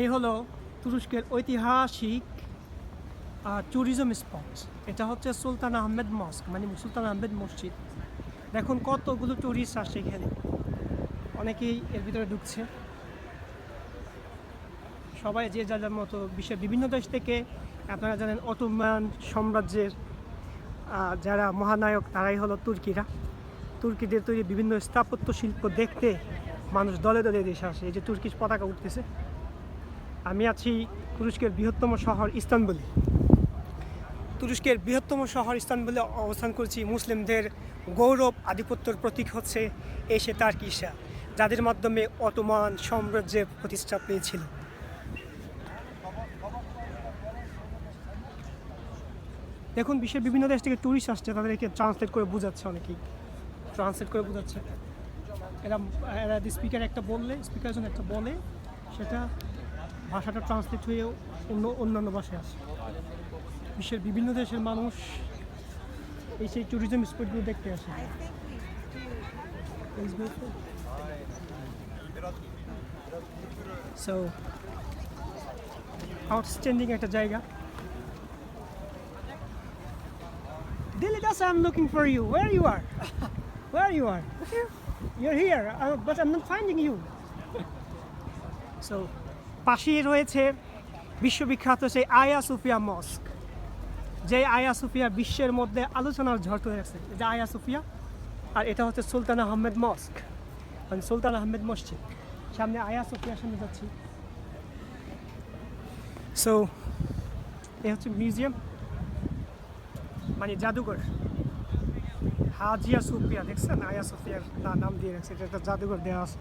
এই হলো তুরস্কের ঐতিহাসিক ট্যুরিজম স্পট এটা হচ্ছে সুলতান আহমেদ মস্ক মানে সুলতান আহমেদ মসজিদ। দেখুন কতগুলো ট্যুরিস্ট আসছে এখানে। অনেকেই এর ভিতরে ঢুকছে। সবাই যে যার যার মতো বিশ্বের বিভিন্ন দেশ থেকে, আপনারা জানেন অটোমান সাম্রাজ্যের যারা মহানায়ক তারাই হলো তুর্কিরা। তুর্কিদের তৈরি বিভিন্ন স্থাপত্য শিল্প দেখতে মানুষ দলে দলে দেশে আসে। এই যে তুর্কিশ পতাকা উঠতেছে। আমি আছি তুরস্কের বৃহত্তম শহর ইস্তানবুলে। তুরস্কের বৃহত্তম শহর ইস্তানবুলে অবস্থান করছি মুসলিমদের গৌরব আধিপত্যর প্রতীক হচ্ছে এসে তার কিসা যাদের মাধ্যমে অটোমান সাম্রাজ্যের প্রতিষ্ঠা পেয়েছিল। দেখুন, বিশ্বের বিভিন্ন দেশ থেকে ট্যুরিস্ট আসছে, তাদেরকে ট্রান্সলেট করে বোঝাচ্ছে অনেকেই। ট্রান্সলেট করে বোঝাচ্ছে। এরা এরা স্পিকার একটা বললে স্পিকার যখন একটা বলে, সেটা ভাষাটা ট্রান্সলেট হয়ে অন্য অন্যান্য ভাষায় আসে বিশ্বের বিভিন্ন দেশের মানুষ এই সেই ট্যুরিজম স্পটগুলো দেখতে আসে সো আউটস্ট্যান্ডিং একটা জায়গা that's I'm looking for you. Where you are? Where you are? You're here, uh, but I'm not finding you. So, পাশেই রয়েছে বিশ্ববিখ্যাত সেই আয়া সুফিয়া মস্ক। যে আয়া সুফিয়া বিশ্বের মধ্যে আলোচনার ঝড় তুলে রাখছে যে আয়া সুফিয়া, আর এটা হচ্ছে সুলতান আহমেদ মস্ক। মানে সুলতান আহমেদ মসজিদ। সামনে আয়া সুফিয়ার সামনে যাচ্ছি। সো এ হচ্ছে মিউজিয়াম। মানে জাদুঘর। হাজিয়া সুফিয়া, দেখছেন? আয়া সুফিয়ার নাম দিয়ে রাখছে। এটা একটা জাদুঘর দেওয়া আছে।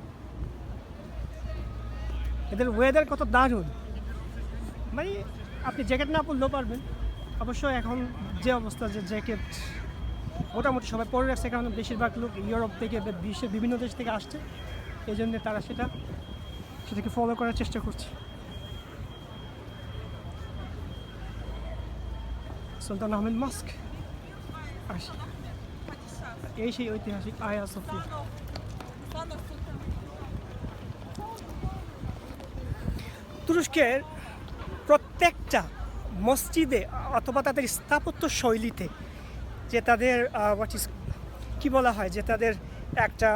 এদের ওয়েদার কত দারুণ। মানে আপনি জ্যাকেট না পরলেও পারবেন। অবশ্য এখন যে অবস্থা যে জ্যাকেট মোটামুটি সবাই পরে রাখছে, কারণ বেশিরভাগ লোক ইউরোপ থেকে বিশ্বের বিভিন্ন দেশ থেকে আসছে। এই জন্যে তারা সেটা, সেটাকে ফলো করার চেষ্টা করছে। Sultan Ahmed mosque. এই সেই ঐতিহাসিক আয়া সফিয়া। তুরস্কের প্রত্যেকটা মসজিদে অথবা তাদের স্থাপত্য শৈলীতে যে তাদের হোয়াট ইস কী বলা হয়, যে তাদের একটা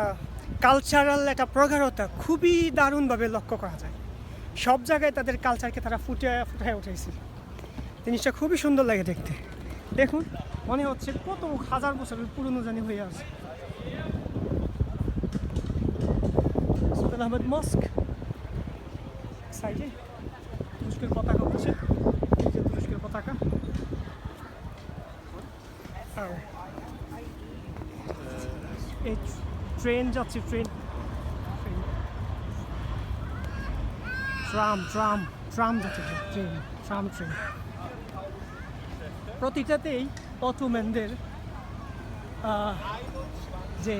কালচারাল একটা প্রগাঢ়তা খুবই দারুণভাবে লক্ষ্য করা যায়। সব জায়গায় তাদের কালচারকে তারা ফুটে, ফুটায় উঠেছে। জিনিসটা খুবই সুন্দর লাগে দেখতে। দেখুন, মনে হচ্ছে কত হাজার বছরের পুরনো জানি হয়ে আছে। আহমেদ মস্ক। সাইডে। তুরস্কের পতাকা উঠছে। এই যে তুরস্কের পতাকা। এই ট্রেন যাচ্ছে, ট্রেন। ট্রাম ট্রাম ট্রাম যাচ্ছে, ট্রেন, ট্রাম, ট্রেন। প্রতিটাতেই অটোম্যানদের যে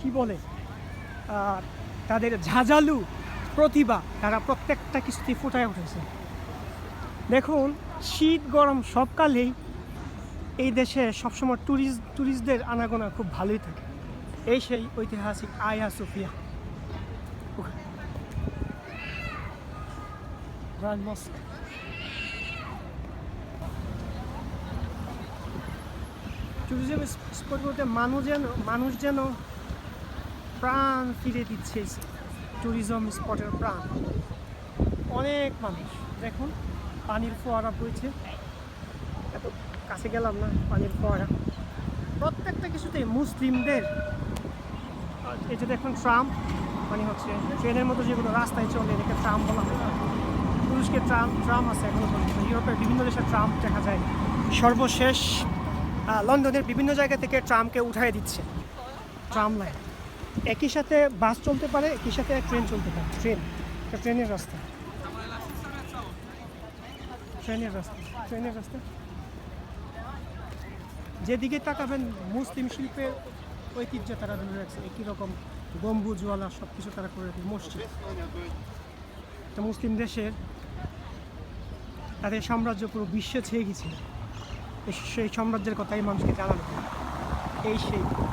কি বলে তাদের ঝাঁঝালু প্রতিভা তারা প্রত্যেকটা কিছুতেই ফুটায় উঠেছে। দেখুন, শীত, গরম সবকালেই এই দেশে সবসময় ট্যুরিস্ট ট্যুরিস্টদের আনাগোনা খুব ভালোই থাকে। এই সেই ঐতিহাসিক আয়া সুফিয়া। ট্যুরিজম স্পটগুলোতে মানুষ যেন মানুষ যেন প্রাণ ফিরে দিচ্ছে ট্যুরিজম স্পটের প্রাণ। অনেক মানুষ। দেখুন, পানির ফোয়ারা বইছে। এত কাছে গেলাম না, পানির ফোয়ারা। প্রত্যেকটা কিছুতেই মুসলিমদের। এই যে দেখুন, ট্রাম মানে হচ্ছে ট্রেনের মতো যেগুলো রাস্তায় চলে এটাকে ট্রাম বলা হয়। তুরস্কের ট্রাম ট্রাম আছে এখনও পর্যন্ত। ইউরোপের বিভিন্ন দেশের ট্রাম দেখা যায়। সর্বশেষ লন্ডনের বিভিন্ন জায়গা থেকে ট্রামকে উঠাই দিচ্ছে। Tram line. একই সাথে বাস চলতে পারে, একই সাথে ট্রেন চলতে পারে। ট্রেন, এটা ট্রেনের রাস্তা। ট্রেনের রাস্তা ট্রেনের রাস্তা। যেদিকে তাকাবেন, মুসলিম শিল্পের ঐতিহ্য তারা ধরে রাখছে। একই রকম গম্বুজওয়ালা সব কিছু তারা করে রাখে, মসজিদ। একটা মুসলিম দেশের, তাদের সাম্রাজ্য পুরো বিশ্বে ছেয়ে গেছিল সেই সাম্রাজ্যের কথাই মানুষকে জানানো। এই সেই।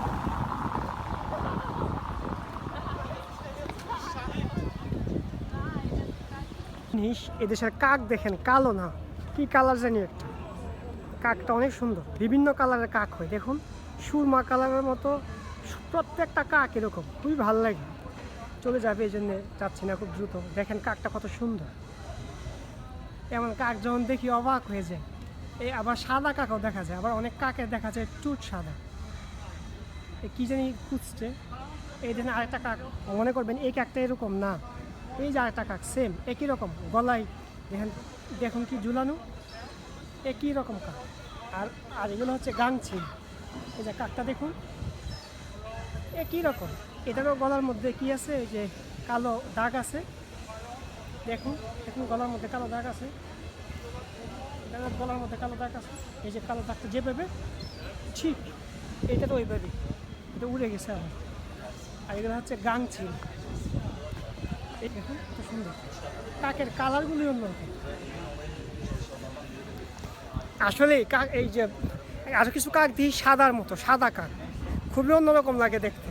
জিনিস এদেশের কাক দেখেন, কালো না। কি কালার জানি একটা? কাকটা অনেক সুন্দর। বিভিন্ন কালারের কাক হয়। দেখুন, সুরমা কালারের মতো প্রত্যেকটা কাক এরকম। খুবই ভালো লাগে। চলে যাবে, এই জন্যে যাচ্ছি না খুব দ্রুত। দেখেন, কাকটা কত সুন্দর। এমন কাক যখন দেখি অবাক হয়ে যায়। এই আবার সাদা কাকও দেখা যায়। আবার অনেক কাকের দেখা যায় টুট সাদা। কি জানি খুঁজছে। এই দেখেন আরেকটা কাক মনে করবেন, এই কাকটা এরকম না। এই যে আরেকটা কাক সেম একই রকম। গলায় দেখেন, দেখুন কি ঝুলানো? একই রকম কাক। আর আর এগুলো হচ্ছে গাংছি এই যে কাকটা দেখুন, একই রকম। এটারও গলার মধ্যে কি আছে? যে কালো দাগ আছে। দেখুন দেখুন গলার মধ্যে কালো দাগ আছে। গলার মধ্যে কালো দাগ আছে। এই যে কালো দাগটা যে যেভাবে ঠিক এটা তো ওইভাবে। এটা উড়ে গেছে আর এগুলো হচ্ছে গাংছিল এই সুন্দর কাকের কালারগুলি অন্যরকম। আসলে কাক এই যে আরও কিছু কাক দিই সাদার মতো, সাদা কাক। খুবই অন্যরকম লাগে দেখতে।